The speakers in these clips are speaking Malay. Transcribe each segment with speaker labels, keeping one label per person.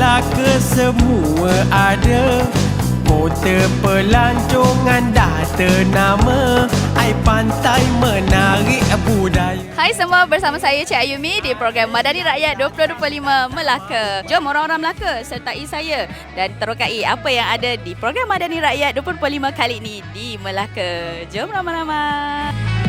Speaker 1: Melaka semua ada Kota pelancongan dah ternama Air pantai menarik budaya
Speaker 2: Hai semua, bersama saya Cik Ayumi di program Madani Rakyat 2025 Melaka. Jom orang-orang Melaka sertai saya dan terokai apa yang ada di program Madani Rakyat 2025 kali ini di Melaka. Jom ramai-ramai.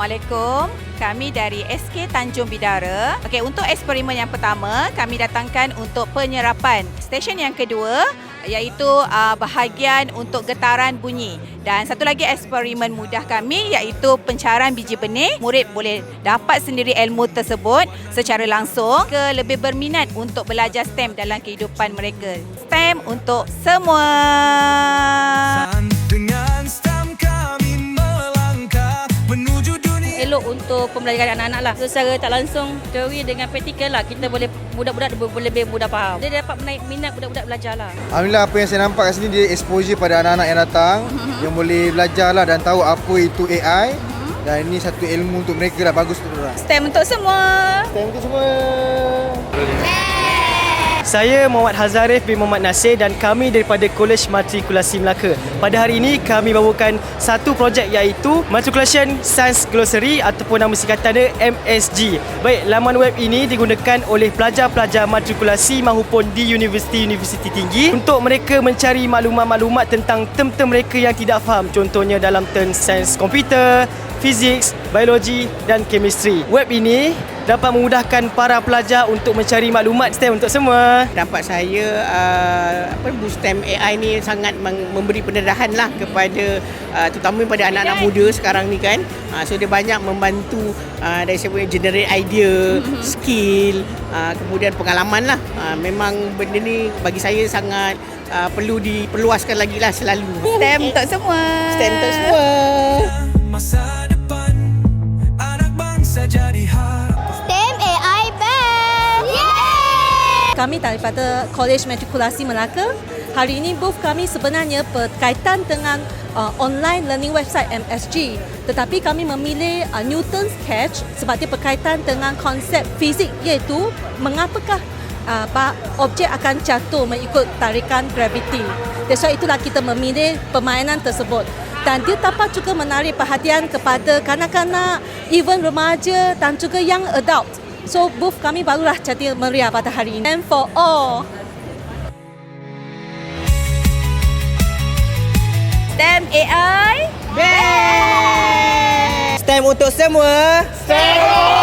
Speaker 2: Assalamualaikum. Kami dari SK Tanjung Bidara. Okey, untuk eksperimen yang pertama, kami datangkan untuk penyerapan. Stesen yang kedua iaitu uh, bahagian untuk getaran bunyi. Dan satu lagi eksperimen mudah kami iaitu pencarian biji benih. Murid boleh dapat sendiri ilmu tersebut secara langsung ke lebih berminat untuk belajar STEM dalam kehidupan mereka. STEM untuk semua.
Speaker 3: Untuk pembelajaran anak-anak lah. Secara tak langsung, teori dengan praktikal lah, kita boleh budak-budak boleh lebih mudah faham. Dia dapat menaik minat budak-budak belajar lah.
Speaker 4: Alhamdulillah apa yang saya nampak kat sini dia exposure pada anak-anak yang datang yang boleh belajar lah dan tahu apa itu AI dan ini satu ilmu untuk mereka lah bagus untuk mereka.
Speaker 2: STEM untuk semua.
Speaker 4: Thank you semua.
Speaker 1: Saya Muhammad Hazarif bin Muhammad Nasir dan kami daripada Kolej Matrikulasi Melaka. Pada hari ini kami bawakan satu projek iaitu Matriculation Science Glossary ataupun nama singkatan dia MSG. Baik, laman web ini digunakan oleh pelajar-pelajar matrikulasi maupun di universiti-universiti tinggi untuk mereka mencari maklumat-maklumat tentang term-term mereka yang tidak faham. Contohnya dalam term sains komputer, fizik, biologi dan chemistry. Web ini dapat memudahkan para pelajar untuk mencari maklumat STEM untuk semua.
Speaker 5: Dampak saya uh, apa Boostem AI ni sangat memberi pendedahan lah kepada uh, terutama pada anak-anak muda sekarang ni kan. Uh, so dia banyak membantu uh, dari saya punya generate idea, skill, uh, kemudian pengalaman lah. Uh, memang benda ni bagi saya sangat uh, perlu diperluaskan lagi lah selalu.
Speaker 2: STEM untuk semua.
Speaker 5: Stand untuk semua.
Speaker 3: Kami daripada College Matrikulasi Melaka. Hari ini booth kami sebenarnya berkaitan dengan uh, online learning website MSG. Tetapi kami memilih uh, Newton's Catch sebab dia berkaitan dengan konsep fizik iaitu mengapakah uh, objek akan jatuh mengikut tarikan graviti. That's why itulah kita memilih permainan tersebut. Dan dia dapat juga menarik perhatian kepada kanak-kanak, even remaja dan juga young adult. So booth kami barulah jadi meriah pada hari ini. And for all.
Speaker 2: STEM AI.
Speaker 5: STEM untuk semua.
Speaker 6: STEM